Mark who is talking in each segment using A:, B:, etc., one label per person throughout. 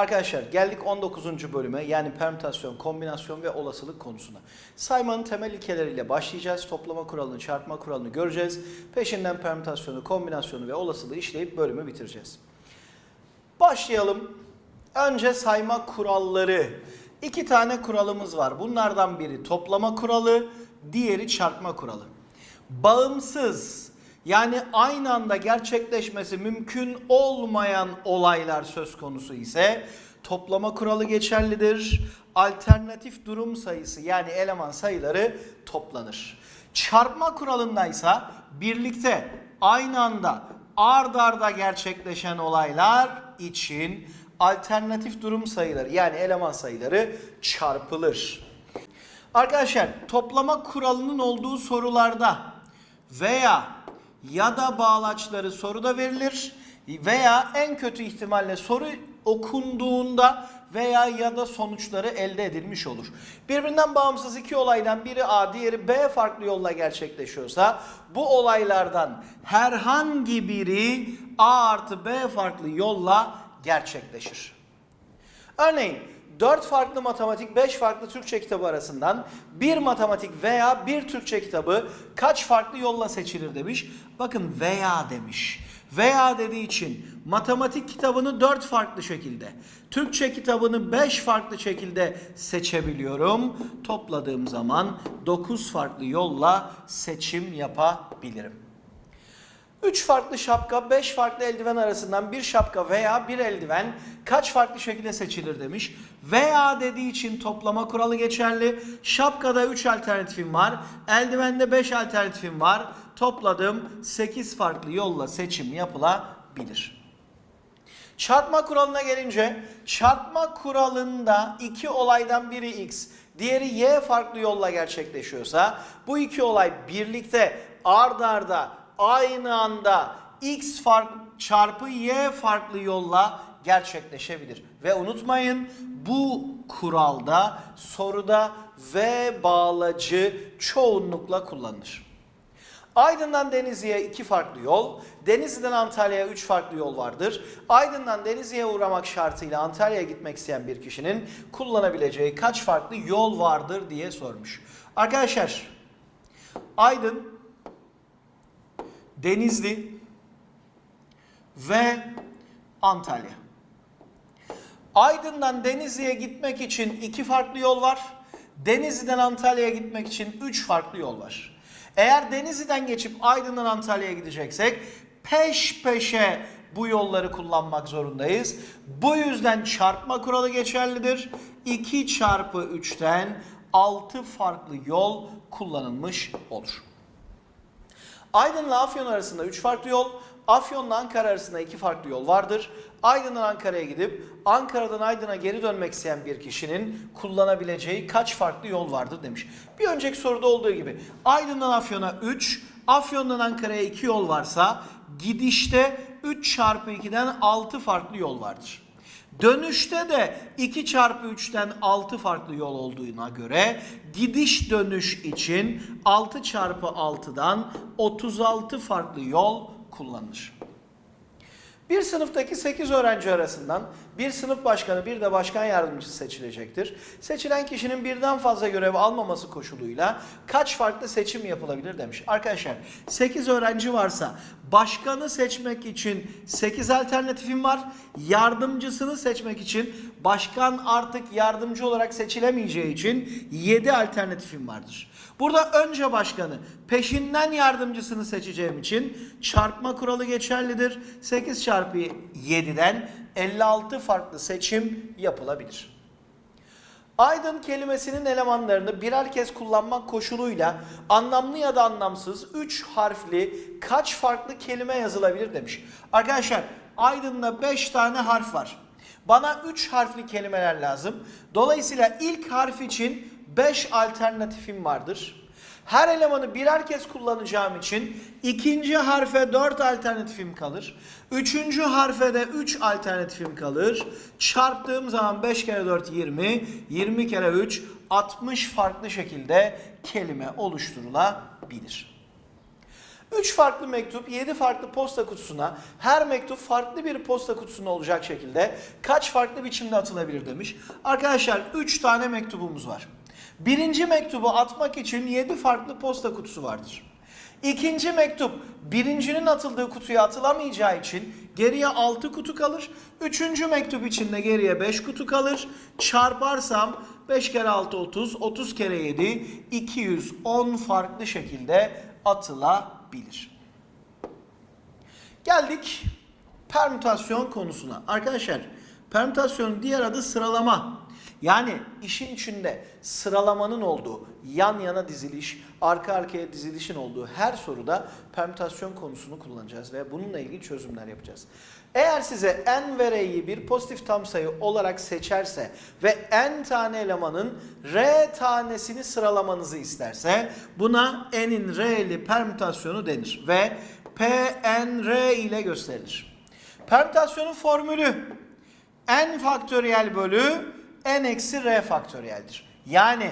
A: Arkadaşlar geldik 19. bölüme yani permütasyon, kombinasyon ve olasılık konusuna. Saymanın temel ilkeleriyle başlayacağız. Toplama kuralını, çarpma kuralını göreceğiz. Peşinden permütasyonu, kombinasyonu ve olasılığı işleyip bölümü bitireceğiz. Başlayalım. Önce sayma kuralları. İki tane kuralımız var. Bunlardan biri toplama kuralı, diğeri çarpma kuralı. Bağımsız yani aynı anda gerçekleşmesi mümkün olmayan olaylar söz konusu ise toplama kuralı geçerlidir. Alternatif durum sayısı yani eleman sayıları toplanır. Çarpma kuralındaysa birlikte aynı anda ard arda gerçekleşen olaylar için alternatif durum sayıları yani eleman sayıları çarpılır. Arkadaşlar toplama kuralının olduğu sorularda veya ya da bağlaçları soruda verilir veya en kötü ihtimalle soru okunduğunda veya ya da sonuçları elde edilmiş olur. Birbirinden bağımsız iki olaydan biri A, diğeri B farklı yolla gerçekleşiyorsa bu olaylardan herhangi biri A artı B farklı yolla gerçekleşir. Örneğin 4 farklı matematik, 5 farklı Türkçe kitabı arasından bir matematik veya bir Türkçe kitabı kaç farklı yolla seçilir demiş. Bakın veya demiş. Veya dediği için matematik kitabını 4 farklı şekilde, Türkçe kitabını 5 farklı şekilde seçebiliyorum. Topladığım zaman 9 farklı yolla seçim yapabilirim. 3 farklı şapka, 5 farklı eldiven arasından bir şapka veya bir eldiven kaç farklı şekilde seçilir demiş. Veya dediği için toplama kuralı geçerli. Şapkada 3 alternatifim var. Eldivende 5 alternatifim var. Topladım 8 farklı yolla seçim yapılabilir. Çarpma kuralına gelince çarpma kuralında iki olaydan biri x, diğeri y farklı yolla gerçekleşiyorsa bu iki olay birlikte ard arda aynı anda x fark çarpı y farklı yolla gerçekleşebilir. Ve unutmayın bu kuralda soruda ve bağlacı çoğunlukla kullanılır. Aydın'dan Denizli'ye iki farklı yol, Denizli'den Antalya'ya üç farklı yol vardır. Aydın'dan Denizli'ye uğramak şartıyla Antalya'ya gitmek isteyen bir kişinin kullanabileceği kaç farklı yol vardır diye sormuş. Arkadaşlar, Aydın, Denizli ve Antalya. Aydın'dan Denizli'ye gitmek için iki farklı yol var. Denizli'den Antalya'ya gitmek için üç farklı yol var. Eğer Denizli'den geçip Aydın'dan Antalya'ya gideceksek peş peşe bu yolları kullanmak zorundayız. Bu yüzden çarpma kuralı geçerlidir. 2 çarpı 3'ten 6 farklı yol kullanılmış olur. Aydın'la Afyon arasında 3 farklı yol, Afyon'la Ankara arasında 2 farklı yol vardır. Aydın'dan Ankara'ya gidip Ankara'dan Aydın'a geri dönmek isteyen bir kişinin kullanabileceği kaç farklı yol vardır demiş. Bir önceki soruda olduğu gibi Aydın'dan Afyon'a 3, Afyon'dan Ankara'ya 2 yol varsa gidişte 3 çarpı 2'den 6 farklı yol vardır. Dönüşte de 2 çarpı 3'ten 6 farklı yol olduğuna göre gidiş dönüş için 6 çarpı 6'dan 36 farklı yol kullanılır. Bir sınıftaki 8 öğrenci arasından bir sınıf başkanı bir de başkan yardımcısı seçilecektir. Seçilen kişinin birden fazla görev almaması koşuluyla kaç farklı seçim yapılabilir demiş. Arkadaşlar 8 öğrenci varsa başkanı seçmek için 8 alternatifim var. Yardımcısını seçmek için başkan artık yardımcı olarak seçilemeyeceği için 7 alternatifim vardır. Burada önce başkanı peşinden yardımcısını seçeceğim için çarpma kuralı geçerlidir. 8 çarpı 7'den 56 farklı seçim yapılabilir. Aydın kelimesinin elemanlarını birer kez kullanmak koşuluyla anlamlı ya da anlamsız 3 harfli kaç farklı kelime yazılabilir demiş. Arkadaşlar Aydın'da 5 tane harf var. Bana 3 harfli kelimeler lazım. Dolayısıyla ilk harf için 5 alternatifim vardır. Her elemanı birer kez kullanacağım için ikinci harfe 4 alternatifim kalır. Üçüncü harfe de 3 alternatifim kalır. Çarptığım zaman 5 kere 4 20, 20 kere 3 60 farklı şekilde kelime oluşturulabilir. 3 farklı mektup 7 farklı posta kutusuna her mektup farklı bir posta kutusuna olacak şekilde kaç farklı biçimde atılabilir demiş. Arkadaşlar 3 tane mektubumuz var. Birinci mektubu atmak için 7 farklı posta kutusu vardır. İkinci mektup birincinin atıldığı kutuya atılamayacağı için geriye 6 kutu kalır. Üçüncü mektup için de geriye 5 kutu kalır. Çarparsam 5 kere 6 30, 30 kere 7 210 farklı şekilde atılabilir. Geldik permütasyon konusuna. Arkadaşlar permütasyonun diğer adı sıralama. Yani işin içinde sıralamanın olduğu, yan yana diziliş, arka arkaya dizilişin olduğu her soruda permütasyon konusunu kullanacağız ve bununla ilgili çözümler yapacağız. Eğer size n ve r'yi bir pozitif tam sayı olarak seçerse ve n tane elemanın r tanesini sıralamanızı isterse buna n'in r'li permütasyonu denir ve p n r ile gösterilir. Permütasyonun formülü n faktöriyel bölü n eksi r faktöriyeldir. Yani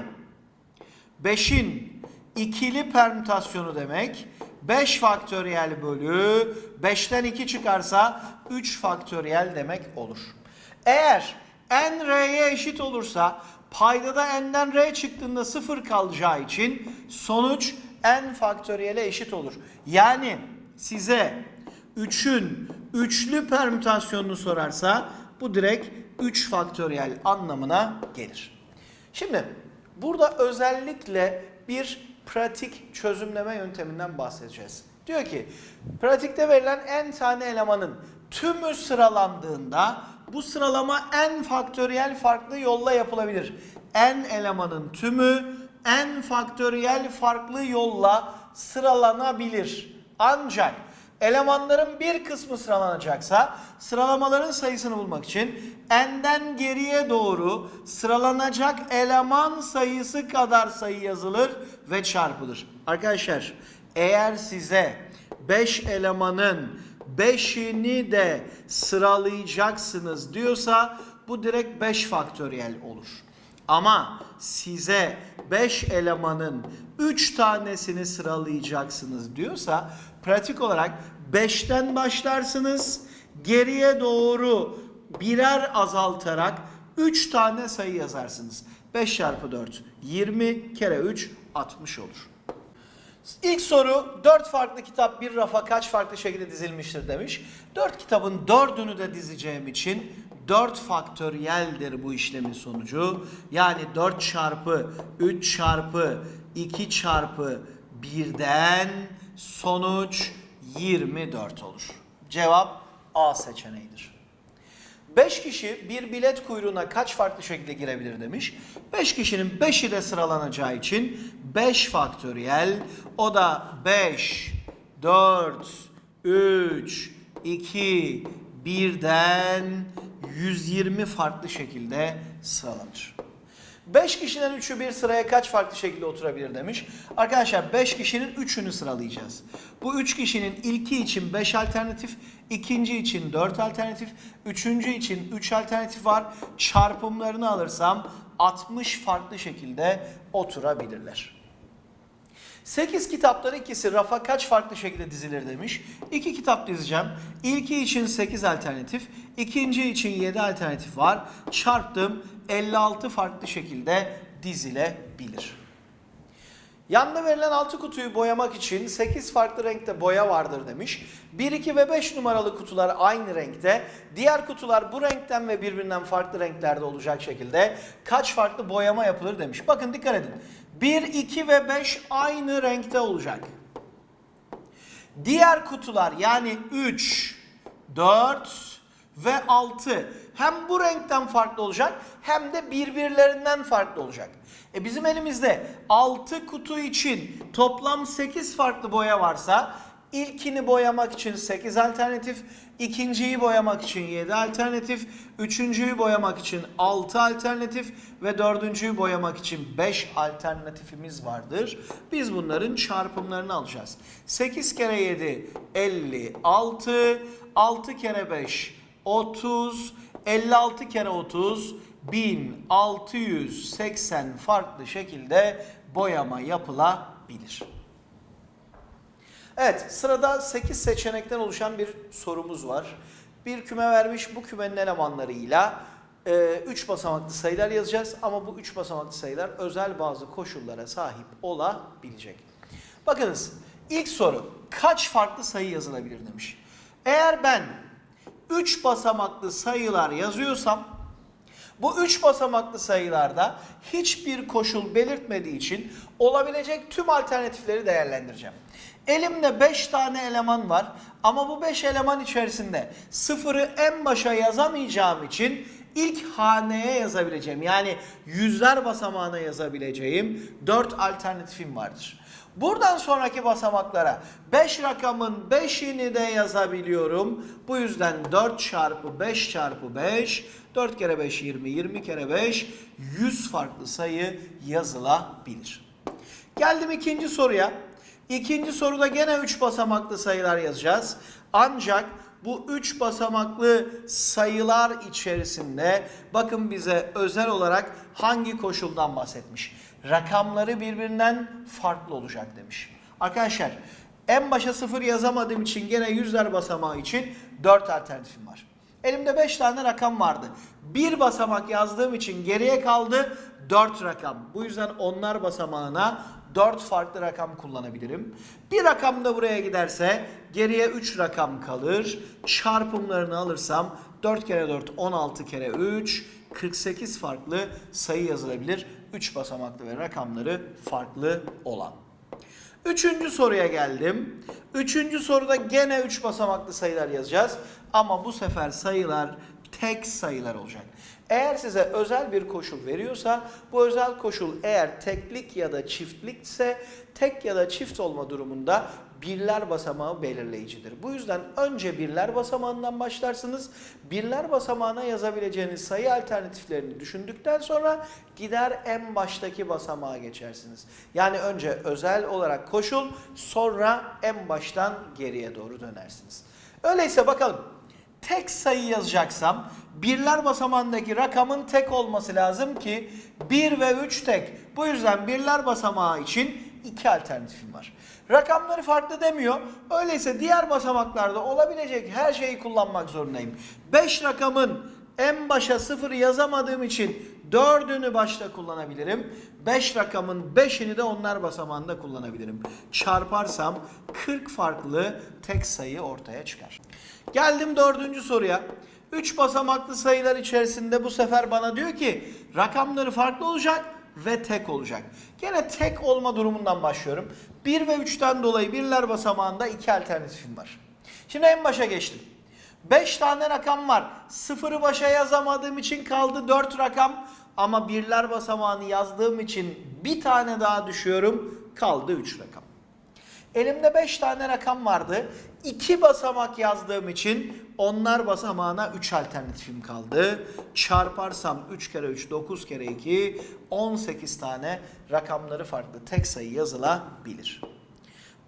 A: 5'in ikili permütasyonu demek 5 faktöriyel bölü 5'ten 2 çıkarsa 3 faktöriyel demek olur. Eğer n r'ye eşit olursa paydada n'den r çıktığında 0 kalacağı için sonuç n faktöriyele eşit olur. Yani size 3'ün üçlü permütasyonunu sorarsa bu direkt 3 faktöriyel anlamına gelir. Şimdi burada özellikle bir pratik çözümleme yönteminden bahsedeceğiz. Diyor ki pratikte verilen n tane elemanın tümü sıralandığında bu sıralama n faktöriyel farklı yolla yapılabilir. n elemanın tümü n faktöriyel farklı yolla sıralanabilir. Ancak elemanların bir kısmı sıralanacaksa sıralamaların sayısını bulmak için n'den geriye doğru sıralanacak eleman sayısı kadar sayı yazılır ve çarpılır. Arkadaşlar eğer size 5 elemanın 5'ini de sıralayacaksınız diyorsa bu direkt 5 faktöriyel olur. Ama size 5 elemanın 3 tanesini sıralayacaksınız diyorsa pratik olarak 5'ten başlarsınız. Geriye doğru birer azaltarak 3 tane sayı yazarsınız. 5 çarpı 4 20 kere 3 60 olur. İlk soru 4 farklı kitap bir rafa kaç farklı şekilde dizilmiştir demiş. 4 kitabın 4'ünü de dizeceğim için 4 faktöriyeldir bu işlemin sonucu. Yani 4 çarpı 3 çarpı 2 çarpı 1'den sonuç 24 olur. Cevap A seçeneğidir. 5 kişi bir bilet kuyruğuna kaç farklı şekilde girebilir demiş. 5 kişinin 5'i de sıralanacağı için 5 faktöriyel o da 5, 4, 3, 2, 1'den 120 farklı şekilde sıralanır. 5 kişiden 3'ü bir sıraya kaç farklı şekilde oturabilir demiş. Arkadaşlar 5 kişinin 3'ünü sıralayacağız. Bu 3 kişinin ilki için 5 alternatif, ikinci için 4 alternatif, üçüncü için 3 alternatif var. Çarpımlarını alırsam 60 farklı şekilde oturabilirler. 8 kitaptan ikisi rafa kaç farklı şekilde dizilir demiş. 2 kitap dizeceğim. İlki için 8 alternatif, ikinci için 7 alternatif var. Çarptım 56 farklı şekilde dizilebilir. Yanda verilen 6 kutuyu boyamak için 8 farklı renkte boya vardır demiş. 1, 2 ve 5 numaralı kutular aynı renkte. Diğer kutular bu renkten ve birbirinden farklı renklerde olacak şekilde kaç farklı boyama yapılır demiş. Bakın dikkat edin. 1, 2 ve 5 aynı renkte olacak. Diğer kutular yani 3, 4 ve 6 hem bu renkten farklı olacak hem de birbirlerinden farklı olacak. E bizim elimizde 6 kutu için toplam 8 farklı boya varsa ilkini boyamak için 8 alternatif, ikinciyi boyamak için 7 alternatif, üçüncüyü boyamak için 6 alternatif ve dördüncüyü boyamak için 5 alternatifimiz vardır. Biz bunların çarpımlarını alacağız. 8 kere 7 56, 6 kere 5 30, 56 kere 30 1680 farklı şekilde boyama yapılabilir. Evet sırada 8 seçenekten oluşan bir sorumuz var. Bir küme vermiş bu kümenin elemanlarıyla 3 basamaklı sayılar yazacağız ama bu 3 basamaklı sayılar özel bazı koşullara sahip olabilecek. Bakınız ilk soru kaç farklı sayı yazılabilir demiş. Eğer ben 3 basamaklı sayılar yazıyorsam bu 3 basamaklı sayılarda hiçbir koşul belirtmediği için olabilecek tüm alternatifleri değerlendireceğim. Elimde 5 tane eleman var ama bu 5 eleman içerisinde sıfırı en başa yazamayacağım için ilk haneye yazabileceğim yani yüzler basamağına yazabileceğim 4 alternatifim vardır. Buradan sonraki basamaklara 5 rakamın 5'ini de yazabiliyorum. Bu yüzden 4 çarpı 5 çarpı 5, 4 kere 5 20, 20 kere 5, 100 farklı sayı yazılabilir. Geldim ikinci soruya. İkinci soruda gene 3 basamaklı sayılar yazacağız. Ancak bu 3 basamaklı sayılar içerisinde bakın bize özel olarak hangi koşuldan bahsetmiş? Rakamları birbirinden farklı olacak demiş. Arkadaşlar en başa 0 yazamadığım için gene yüzler basamağı için 4 alternatifim var. Elimde 5 tane rakam vardı. Bir basamak yazdığım için geriye kaldı 4 rakam. Bu yüzden onlar basamağına 4 farklı rakam kullanabilirim. Bir rakam da buraya giderse geriye 3 rakam kalır. Çarpımlarını alırsam 4 kere 4 16 kere 3 48 farklı sayı yazılabilir. 3 basamaklı ve rakamları farklı olan. Üçüncü soruya geldim. Üçüncü soruda gene 3 basamaklı sayılar yazacağız. Ama bu sefer sayılar tek sayılar olacak. Eğer size özel bir koşul veriyorsa bu özel koşul eğer teklik ya da çiftlikse tek ya da çift olma durumunda birler basamağı belirleyicidir. Bu yüzden önce birler basamağından başlarsınız. Birler basamağına yazabileceğiniz sayı alternatiflerini düşündükten sonra gider en baştaki basamağa geçersiniz. Yani önce özel olarak koşul sonra en baştan geriye doğru dönersiniz. Öyleyse bakalım tek sayı yazacaksam birler basamağındaki rakamın tek olması lazım ki 1 ve 3 tek. Bu yüzden birler basamağı için iki alternatifim var. Rakamları farklı demiyor. Öyleyse diğer basamaklarda olabilecek her şeyi kullanmak zorundayım. 5 rakamın en başa 0 yazamadığım için 4'ünü başta kullanabilirim. 5 rakamın 5'ini de onlar basamağında kullanabilirim. Çarparsam 40 farklı tek sayı ortaya çıkar. Geldim dördüncü soruya. 3 basamaklı sayılar içerisinde bu sefer bana diyor ki rakamları farklı olacak ve tek olacak. Gene tek olma durumundan başlıyorum. 1 ve 3'ten dolayı birler basamağında iki alternatifim var. Şimdi en başa geçtim. 5 tane rakam var. Sıfırı başa yazamadığım için kaldı 4 rakam. Ama birler basamağını yazdığım için bir tane daha düşüyorum. Kaldı 3 rakam. Elimde 5 tane rakam vardı. 2 basamak yazdığım için onlar basamağına 3 alternatifim kaldı. Çarparsam 3 kere 3 9 kere 2 18 tane rakamları farklı tek sayı yazılabilir.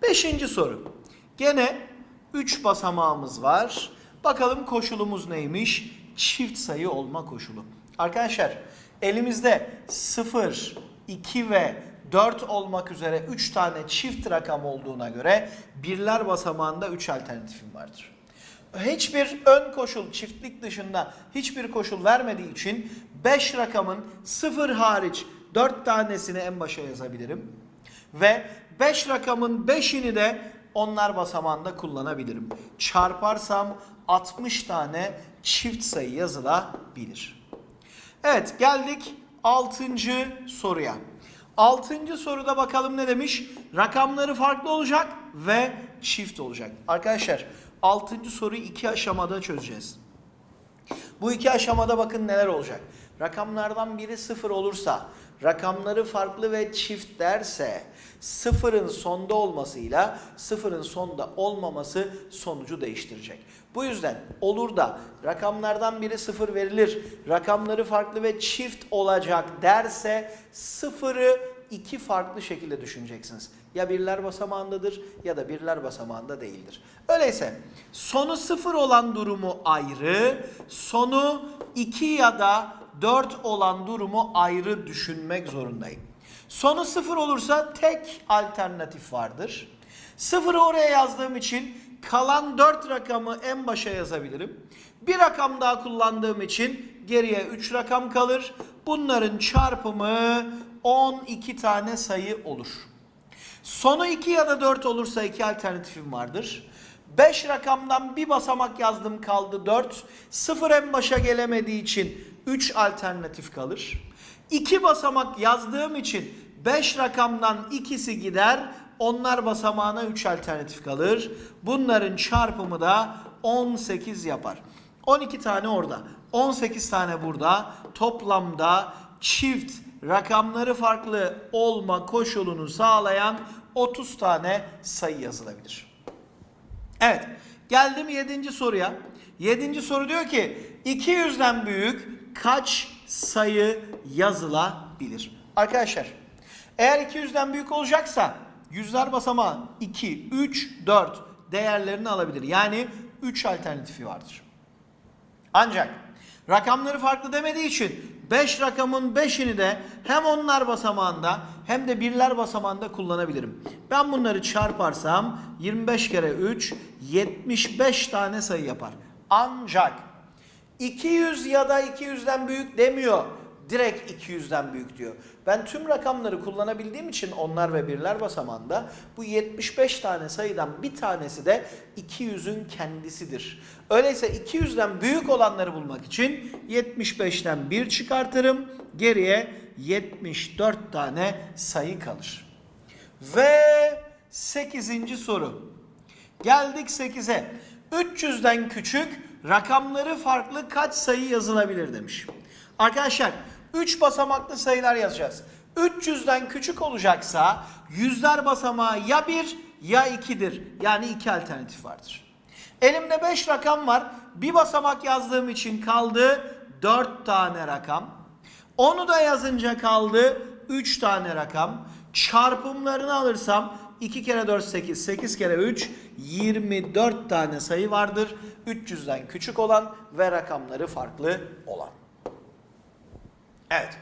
A: Beşinci soru. Gene 3 basamağımız var. Bakalım koşulumuz neymiş? Çift sayı olma koşulu. Arkadaşlar elimizde 0, 2 ve 4 olmak üzere 3 tane çift rakam olduğuna göre birler basamağında 3 alternatifim vardır. Hiçbir ön koşul çiftlik dışında hiçbir koşul vermediği için 5 rakamın 0 hariç 4 tanesini en başa yazabilirim. Ve 5 rakamın 5'ini de onlar basamağında kullanabilirim. Çarparsam 60 tane çift sayı yazılabilir. Evet geldik 6. soruya. 6. soruda bakalım ne demiş? Rakamları farklı olacak ve çift olacak. Arkadaşlar 6. soruyu iki aşamada çözeceğiz. Bu iki aşamada bakın neler olacak. Rakamlardan biri sıfır olursa, rakamları farklı ve çift derse, sıfırın sonda olmasıyla sıfırın sonda olmaması sonucu değiştirecek. Bu yüzden olur da rakamlardan biri sıfır verilir, rakamları farklı ve çift olacak derse sıfırı iki farklı şekilde düşüneceksiniz. Ya birler basamağındadır ya da birler basamağında değildir. Öyleyse sonu sıfır olan durumu ayrı, sonu 2 ya da 4 olan durumu ayrı düşünmek zorundayım. Sonu sıfır olursa tek alternatif vardır. Sıfırı oraya yazdığım için kalan 4 rakamı en başa yazabilirim. Bir rakam daha kullandığım için geriye 3 rakam kalır. Bunların çarpımı 12 tane sayı olur. Sonu 2 ya da 4 olursa iki alternatifim vardır. 5 rakamdan bir basamak yazdım kaldı 4. 0 en başa gelemediği için 3 alternatif kalır. 2 basamak yazdığım için 5 rakamdan ikisi gider. Onlar basamağına 3 alternatif kalır. Bunların çarpımı da 18 yapar. 12 tane orada. 18 tane burada. Toplamda çift rakamları farklı olma koşulunu sağlayan 30 tane sayı yazılabilir. Evet. Geldim 7. soruya. 7. soru diyor ki 200'den büyük kaç sayı yazılabilir? Arkadaşlar eğer 200'den büyük olacaksa yüzler basamağı 2, 3, 4 değerlerini alabilir. Yani 3 alternatifi vardır. Ancak rakamları farklı demediği için 5 rakamın 5'ini de hem onlar basamağında hem de birler basamağında kullanabilirim. Ben bunları çarparsam 25 kere 3 75 tane sayı yapar. Ancak 200 ya da 200'den büyük demiyor. Direkt 200'den büyük diyor. Ben tüm rakamları kullanabildiğim için onlar ve birler basamağında bu 75 tane sayıdan bir tanesi de 200'ün kendisidir. Öyleyse 200'den büyük olanları bulmak için 75'ten 1 çıkartırım. Geriye 74 tane sayı kalır. Ve 8. soru. Geldik 8'e. 300'den küçük rakamları farklı kaç sayı yazılabilir demiş. Arkadaşlar 3 basamaklı sayılar yazacağız. 300'den küçük olacaksa yüzler basamağı ya 1 ya 2'dir. Yani 2 alternatif vardır. Elimde 5 rakam var. Bir basamak yazdığım için kaldı 4 tane rakam. Onu da yazınca kaldı 3 tane rakam. Çarpımlarını alırsam 2 kere 4 8, 8 kere 3 24 tane sayı vardır. 300'den küçük olan ve rakamları farklı olan. Evet.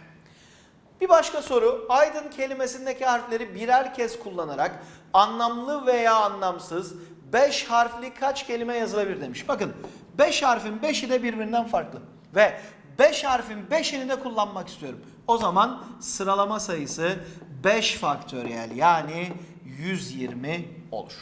A: Bir başka soru. Aydın kelimesindeki harfleri birer kez kullanarak anlamlı veya anlamsız 5 harfli kaç kelime yazılabilir demiş. Bakın 5 harfin 5'i de birbirinden farklı. Ve 5 harfin 5'ini de kullanmak istiyorum. O zaman sıralama sayısı 5 faktöriyel yani 120 olur.